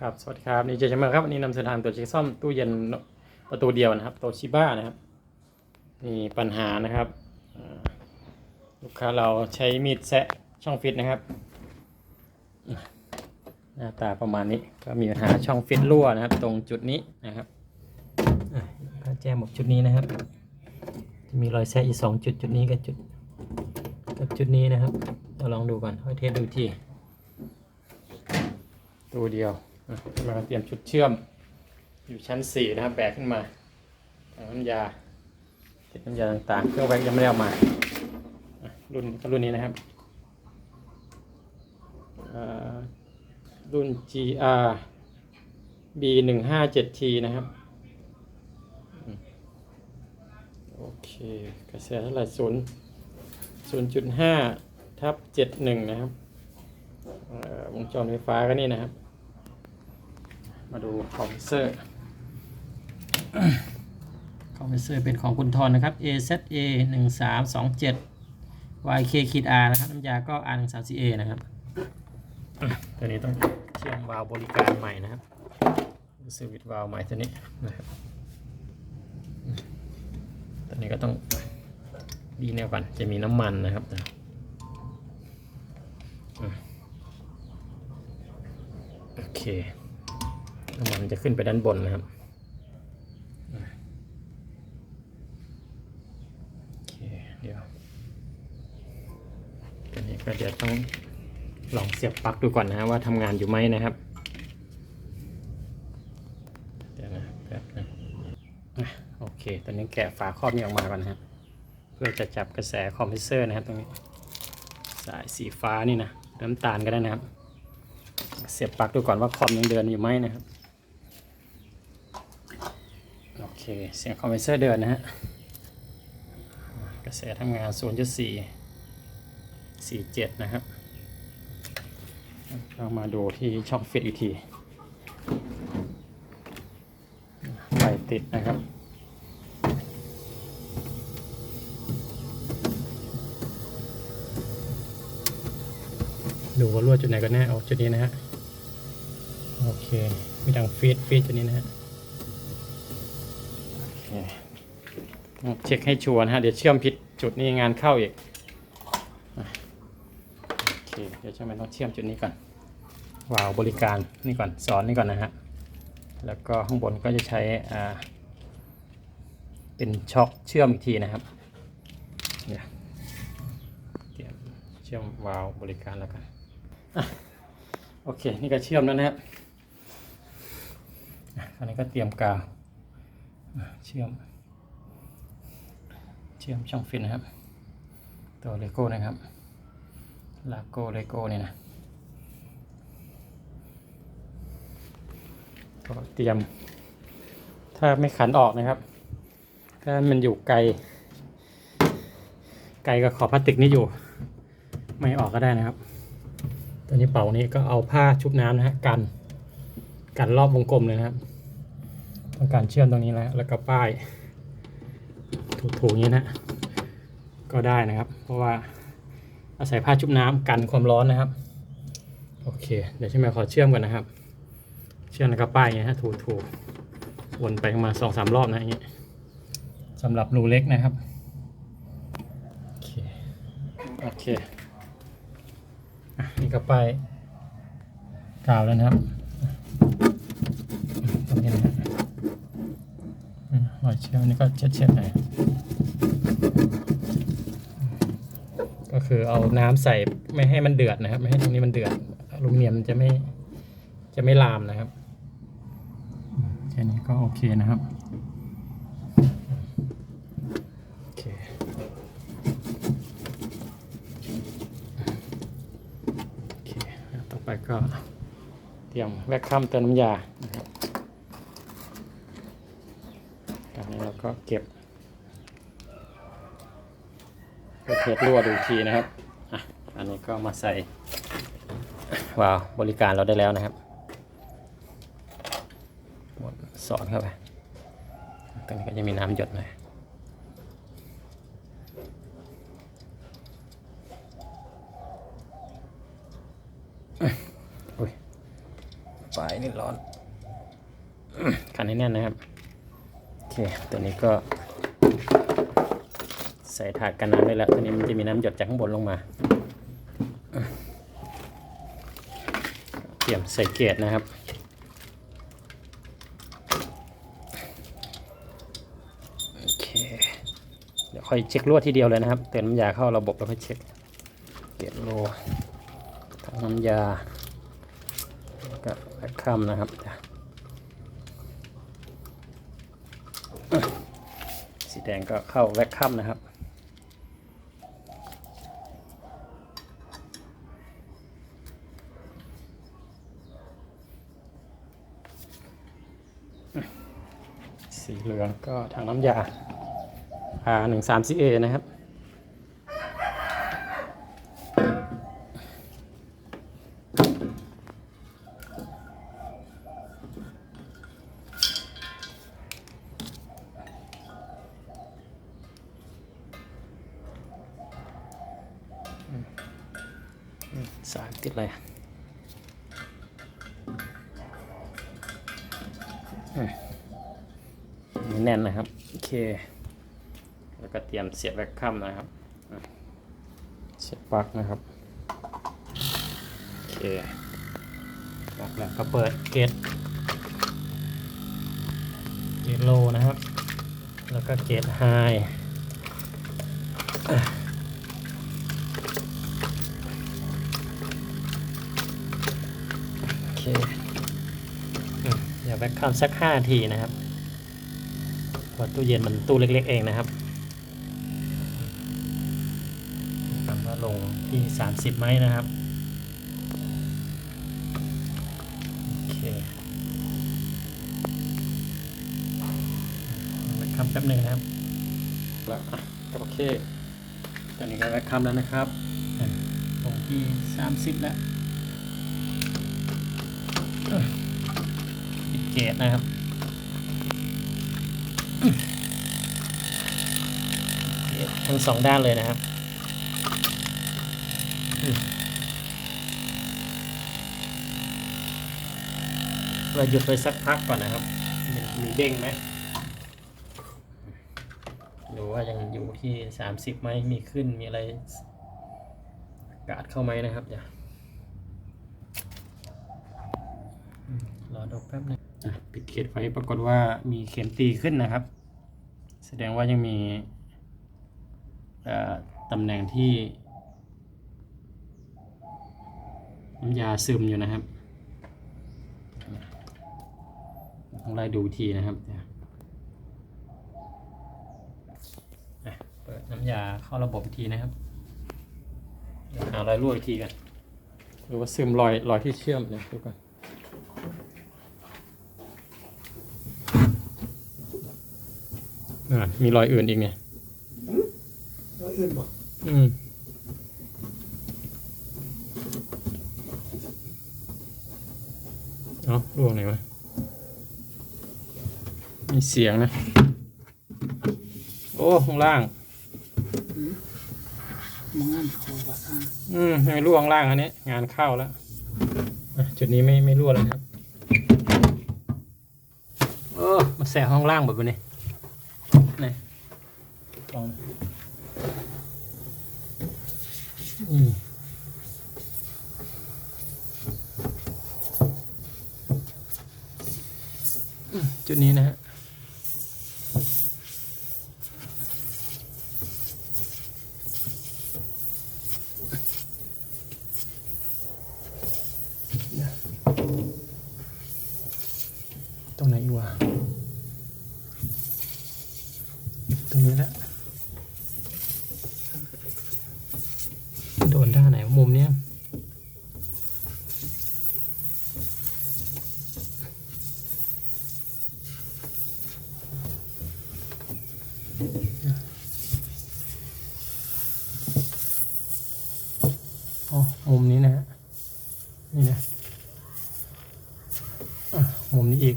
ครับ สวัสดีครับ นี่เจชมาครับ วันนี้นำเสนอทางตัวเช็คซ่อมตู้เย็นประตูเดียวนะครับโตชิบ้านะครับมีปัญหานะครับ ลูกค้าเราใช้มีดแซะช่องฟิตนะครับ หน้าตาประมาณนี้ ก็มีปัญหาช่องฟิตรั่วนะครับ ตรงจุดนี้นะครับอะก็แจ้หมกจุดนี้นะครับจะมีรอยแซะอีกสองจุดจุดนี้กับจุดกับจุดนี้นะครับเราลองดูก่อนค่อยเทสดูที ตัวเดียวอะมาเตรียมชุดเชื่อม อยู่ชั้นสี่นะครับแบกขึ้นมาถังน้ำยาเก็บน้ำยาต่างๆ เครื่องแว็กยังไม่ได้เอามารุ่นรุ่นนี้นะครับรุ่น GR B 1 5 7 T นะครับอโอเคกระแสเท่าไหร่ศูนย์ศูนย์จุดห้าทับเจ็ดหนึ่งนะครับวงจรไฟฟ้าก็นี่นะครับ มาดูคอมเพรสเซอร์คอมเพรสเซอร์เป็นของคุณทอนนะครับ AZA 1 3 2 7 YK ขีด R นะครับ น้ำยาก็ R 1 3 4 A นะครับ ตัวนี้ต้องเชื่อมวาล์วบริการใหม่นะครับสวิตช์วาล์วใหม่ตัวนี้นะครับตัวนี้ก็ต้องดีแนวก่อนจะมีน้ำมันนะครับโอเค น้ำมันจะขึ้นไปด้านบนนะครับเดี๋ยวตัวนี้ก็เดี๋ยวต้องลองเสียบปลั๊กดูก่อนนะว่าทำงานอยู่ไหมนะครับเดี๋ยวนะแป๊บนะโอเคตอนนี้แกะฝาครอบนี้ออกมาก่อนนะครับเพื่อจะจับกระแสคอมเพรสเซอร์นะครับตรงนี้สายสีฟ้านี่นะน้ำตาลก็ได้นะครับ เสียบปลั๊กดูก่อนว่าคอมยังเดินอยู่ไหมนะครับ โอเค เสียงคอมเพรสเซอร์เดินนะฮะ กระแสทำงาน 0.4 47 นะครับ เรามาดูที่ช่องฟิตอีกที ไฟติดนะครับดูว่ารั่วจุดไหนกันแน่เอาจุดนี้นะฮะ โอเค มีดังฟีดฟีดจุดนี้นะฮะ เช็คให้ชัวร์นะฮะ เดี๋ยวเชื่อมผิดจุดนี้งานเข้าอีก โอเค เดี๋ยวช่างมันต้องเชื่อมจุดนี้ก่อน วาล์วบริการนี่ก่อนสอนนี่ก่อนนะฮะ แล้วก็ข้างบนก็จะใช้อ่าเป็นช็อคเชื่อมอีกทีนะครับเนี่ยเตรียมเชื่อมวาล์วบริการแล้วกันอโอเค นี่ก็เชื่อมแล้วนะครับอะคราวนี้ก็เตรียมกาว เชื่อม เชื่อมช่องฟินนะครับ ตัวเลโก้นะครับลาโก้เลโก้เนี่ยนะก็เตรียม ถ้าไม่ขันออกนะครับ ถ้ามันอยู่ไกล ไกลกับขอบพลาสติกนี่อยู่ ไม่ออกก็ได้นะครับ ตัวนี้เป่านี้ก็เอาผ้าชุบน้ำนะฮะกัน กันรอบวงกลมเลยนะครับ ต้องการเชื่อมตรงนี้แล้วแล้วก็ป้าย ถูๆอย่างนี้นะ ก็ได้นะครับ เพราะว่าอาศัยผ้าชุบน้ำกันความร้อนนะครับ โอเค เดี๋ยวช่ไหมขอเชื่อมก่อนนะครับ เชื่อมแล้วก็ป้ายอย่างนี้ฮะถูๆวนไปมาสองสามรอบนะอย่างนี้สำหรับรูเล็กนะครับโอเคโอเคอะนี่ก็ป้ายกาวแล้วนะครับตรงนี้นะ รอยเชื่อมนี่ก็เช็ดๆหน่อยก็คือเอาน้ำใส่ไม่ให้มันเดือดนะครับ ไม่ให้ตรงนี้มันเดือดอลูมิเนียมมันจะไม่จะไม่ลามนะครับอืมแค่นี้ก็โอเคนะครับโอเคโอเคแล้วต่อไปก็เตรียมแวคคัมเติมน้ำยานะครับ ตอนนี้เราก็เก็บเพื่อเทสรั่วดูอีกทีนะครับอะอันนี้ก็มาใส่วาล์วบริการเราได้แล้วนะครับหมดสอดเข้าไปตรงนี้ก็จะมีน้ำหยดหน่อยอุ้ยไฟนี่ร้อนขันให้แน่นนะครับโอ เคตัวนี้ก็ ใส่ถาดกันน้ำได้แล้วตัวนี้มันจะมีน้ำหยดจากข้างบนลงมา เตรียมใส่เกล็ดนะครับโอเคเดี๋ยวค่อยเช็คลวดทีเดียวเลยนะครับ เติมน้ำยาเข้าระบบแล้วค่อยเช็คเกล็ดโลทั้งน้ำยาแล้วก็แบคคัมนะครับ สีแดงก็เข้าแวคคัมนะครับ สีเหลืองก็ทางน้ำยา R 1 3 4 A นะครับายติดอะไรแน่นนะครับ โอเค แล้วก็เตรียมเสียบแวคคัมนะครับเสียบปลั๊กนะครับ โอเคปลั๊กแล้วก็เปิดเกตเกตโลนะครับ แล้วก็เกตไฮ เคอืมเดี๋ยวแบ็คคัมสักห้านาทีนะครับเพราะตู้เย็นมันตู้เล็กๆเองนะครับทำว่าลงที่30ไหมนะครับ โอเคแบ็คคัมแป๊บหนึ่งนะครับ แล้วอะโอเค ตอนนี้ก็แบ็คคัมแล้วนะครับอะลงที่30แล้ว ปิดเกตนะครับเกตทั้งสองด้านเลยนะครับมเราหยุดไปสักพักก่อนนะครับ มีมเด้งไหมดูว่ายังอยู่ที่สามสิบไหมมีขึ้นมีอะไรอากาศเข้าไหมนะครับเดี๋ยว รอดูแป๊บนึงปิดเขตไว้ปรากฏว่ามีเข็มตีขึ้นนะครับ แสดงว่ายังมีตำแหน่งที่น้ำยาซึมอยู่นะครับต้องไล่ดูทีนะครับเปิดน้ำยาเข้าระบบทีนะครับหารอยรั่วอีกทีกันหรือว่าซึมรอยรอยที่เชื่อมเนี่ยดูกัน อ่ามีรอยอื่นอีกเนี่ยแล้วอื่นบอกอืมเอาล่วงไหนวะมีเสียงนะ โอ้ข้างล่างมองงานเขาว่าทางอืมไม่ร่วงล่างอันนี้ งานเข้าแล้วอะจุดนี้ไม่ไม่รั่วแล้วนะครับโอ้มาแสะห้องล่างแบบนี้ นี่ลองอืมอืมจุดนี้นะฮะ ตรงไหนอีกวะตรงนี้แหละโดนด้านไหนวะมุมเนี้ย อ๋อมุมนี้นะฮะ นี่นะอะมุมนี้อีก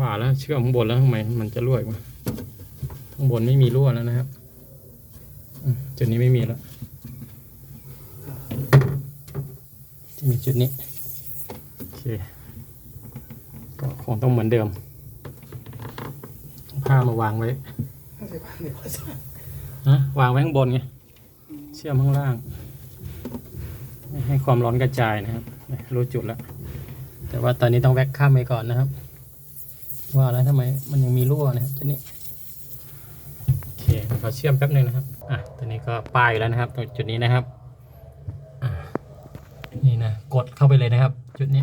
ว่าแล้วเชื่อมข้างบนแล้วทำไมมันจะรั่วอีกวะข้างบนไม่มีรั่วแล้วนะครับอืมจุดนี้ไม่มีแล้วจะมีจุดนี้ โอเค ก็คงต้องเหมือนเดิมเอา ผ้ามาวางไว้ถ้าใส่ผ้าเนี่ยว่าสร้างนะวางไว้ข้างบนไงเชื่อมข้างล่างไม่ให้ความร้อนกระจายนะครับ รู้จุดแล้ว แต่ว่าตอนนี้ต้องแว็กข้ามไปก่อนนะครับ ว่าแล้วทำไมมันยังมีรั่วนะครับจุดนี้โอเคขอเชื่อมแป๊บหนึ่งนะครับอะตอนนี้ก็ป้ายอยู่แล้วนะครับตรงจุดนี้นะครับอะนี่นะกดเข้าไปเลยนะครับ จุดนี้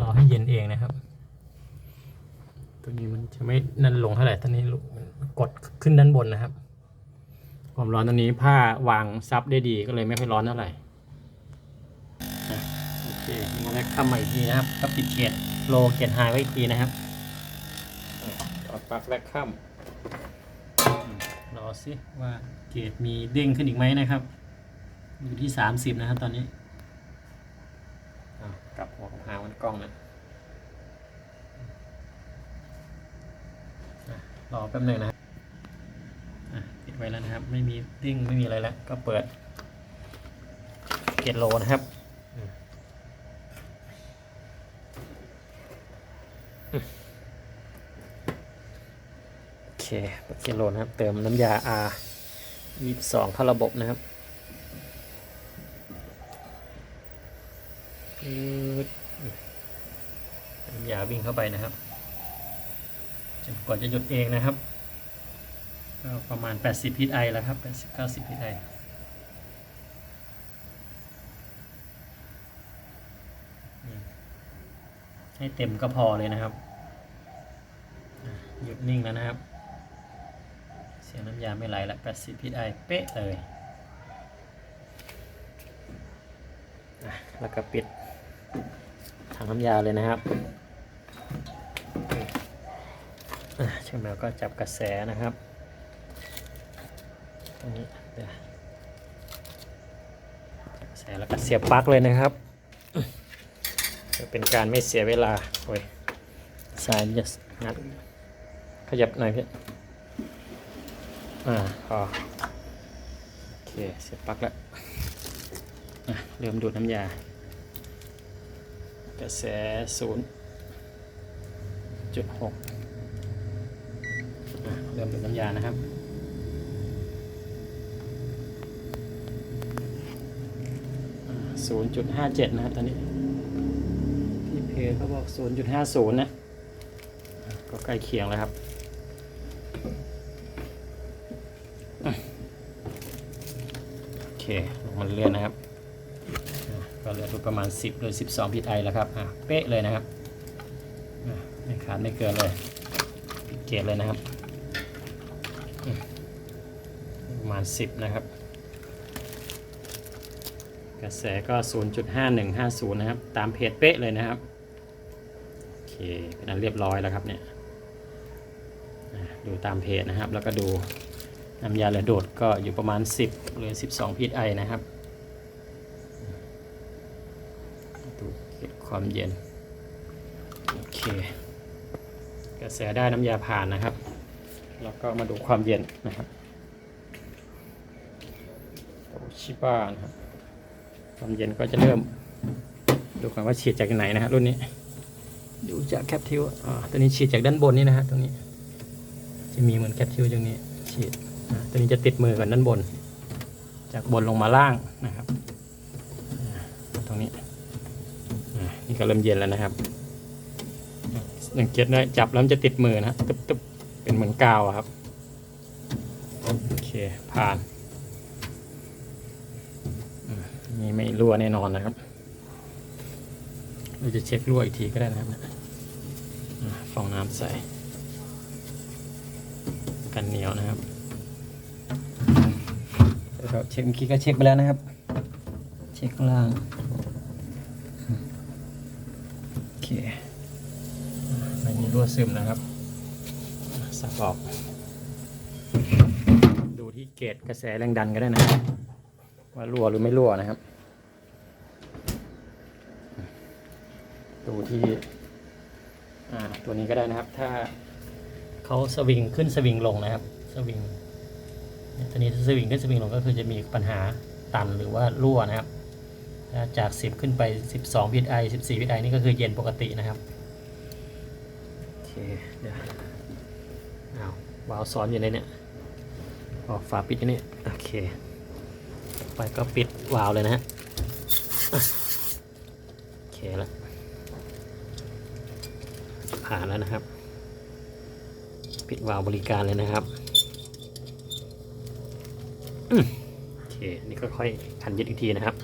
รอให้เย็นเองนะครับ ตัวนี้มันจะไม่นั่นลงเท่าไหร่ตอนนี้มันกดขึ้นด้านบนนะครับ ความร้อนตอนนี้ผ้าวางซับได้ดีก็เลยไม่ค่อยร้อนเท่าไหร่อะโอเคนี่แรกทำใหม่อีกทีนะครับก็ปิดเกตโลเกตไฮไว้อีกทีนะครับอะถอดปลั๊กแรกข้ามรอสิว่าเกตมีเด้งขึ้นอีกไหมนะครับ อยู่ที่ 30 นะครับตอนนี้อะกลับหัวของหางมันกล้องนะ รอแป๊บหนึ่งนะครับปิดไว้แล้วนะครับ ไม่มีติ้งไม่มีอะไรแล้ว ก็เปิดเกตโลนะครับโอเคเปิดเกตโลนะครับ เติมน้ำยา R ยี่สองเข้าระบบนะครับน้ำยาวิ่งเข้าไปนะครับ จนกว่าจะหยุดเองนะครับ ก็ประมาณ 80พิษไอแล้วครับ 80 90พิษไอนี่ให้เต็มก็พอเลยนะครับหยุดนิ่งแล้วนะครับ เสียงน้ำยาไม่ไหลละ80พิษไอเป๊ะเลยแล้วก็ปิดถังน้ำยาเลยนะครับ ช่างแมวก็จับกระแสนะครับตรงนี้เดี๋ยวจับกระแสแล้วก็เสียบปลั๊กเลยนะครับเพื่อเป็นการไม่เสียเวลาโอ้ยสายจะงัดขยับหน่อยพี่อ่าพอโอเคเสียบปลั๊กแล้วเริ่มดูดน้ำยา กระแสศูนย์จุดหก เริ่มเป็นน้ำยานะครับศูนย์จุดห้าเจ็ดนะครับตอนนี้ ที่เพจเขาบอกศูนย์จุดห้าศูนย์นะอะก็ใกล้เคียงแล้วครับอะโอเคลงมันเลื่อนนะครับอะก็เหลือทุกประมาณ 10หรือ12พิษไอแล้วครับอะเป๊ะเลยนะครับอะไม่ขาดไม่เกินเลยปิดเกจเลยนะครับ ประมาณ 10 นะครับ กระแสก็ 0.5150 นะครับ ตามเพจเป๊ะเลยนะครับ โอเคเป็นอันเรียบร้อยแล้วครับเนี่ยดูตามเพจนะครับ แล้วก็ดูน้ำยาเหลือโดดก็อยู่ประมาณ 10 หรือ 12พีไอนะครับ ดูเก็บความเย็น โอเค กระแสได้น้ำยาผ่านนะครับ แล้วก็มาดูความเย็นนะครับโตชิบ้านะครับความเย็นก็จะเริ่ม ดูก่อนว่าฉีดจากไหนนะฮะรุ่นนี้ ดูจากแคปทิวอ่าตัวนี้ฉีดจากด้านบนนี่นะฮะตรงนี้ จะมีเหมือนแคปทิวตรงนี้ฉีดอ่าตัวนี้จะติดมือกันด้านบน จากบนลงมาล่างนะครับอ่าตรงนี้อ่านี่ก็เริ่มเย็นแล้วนะครับสังเกตได้จับแล้วมันจะติดมือนะฮะตึ๊บตึ๊บ เป็นเหมือนกาวครับ โอเค ผ่านนี่ไม่รั่วแน่นอนนะครับ เราจะเช็ครั่วอีกทีก็ได้นะครับอ่าฟองน้ำใส่ กันเหนียวนะครับแล้วก็เช็คเมื่อกี้ก็เช็คไปแล้วนะครับ เช็คล่างโอเคไม่มีรั่วซึมนะครับ สับออก ดูที่เกจกระแสแรงดันก็ได้นะ ว่ารั่วหรือไม่รั่วนะครับ ดูที่ตัวนี้ก็ได้นะครับ ถ้าเขาสวิงขึ้นสวิงลงนะครับ สวิงเนี่ยตัวนี้สวิงขึ้นสวิงลงก็คือจะมีปัญหาตันหรือว่ารั่วนะครับจาก 10 ขึ้นไป 12 psi 14 psi นี่ก็คือเย็นปกตินะครับ โอเค เดี๋ยว อ้าววาล์วซ้อนอยู่ในเนี่ยออกฝาปิดอยู่นี่โอเค ไปก็ปิดวาล์วเลยนะฮะโอเคแล้วผ่านแล้วนะครับ ปิดวาล์วบริการเลยนะครับโอเคนี่ก็ค่อยคันยึดอีกทีนะครับ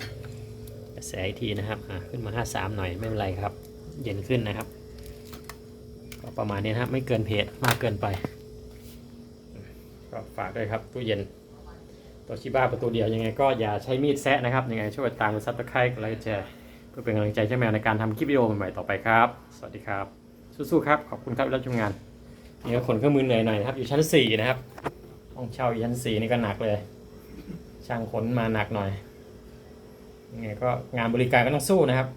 กระแสอีกทีนะครับอะขึ้นมา 53 หน่อยไม่เป็นไรครับ เย็นขึ้นนะครับ ก็ประมาณนี้นะครับไม่เกินเพจมากเกินไป ก็ฝากด้วยครับตู้เย็นตัวชิบ้าประตูเดียวยังไงก็อย่าใช้มีดแซะนะครับ ยังไงช่วยตามซับสไครต์ไลค์แชร์เพื่อเป็นกำลังใจให้แมวในการทำคลิปวิดีโอใหม่ๆต่อไปครับ สวัสดีครับ สู้ๆครับ ขอบคุณครับรับชมงานนี่ก็ขนเครื่องมือเหนื่อยหน่อยนะครับ อยู่ชั้น 4 นะครับห้องเช่าอยู่ชั้น 4 นี่ก็หนักเลย ช่างขนมาหนักหน่อยยังไงก็งานบริการก็ต้องสู้นะครับ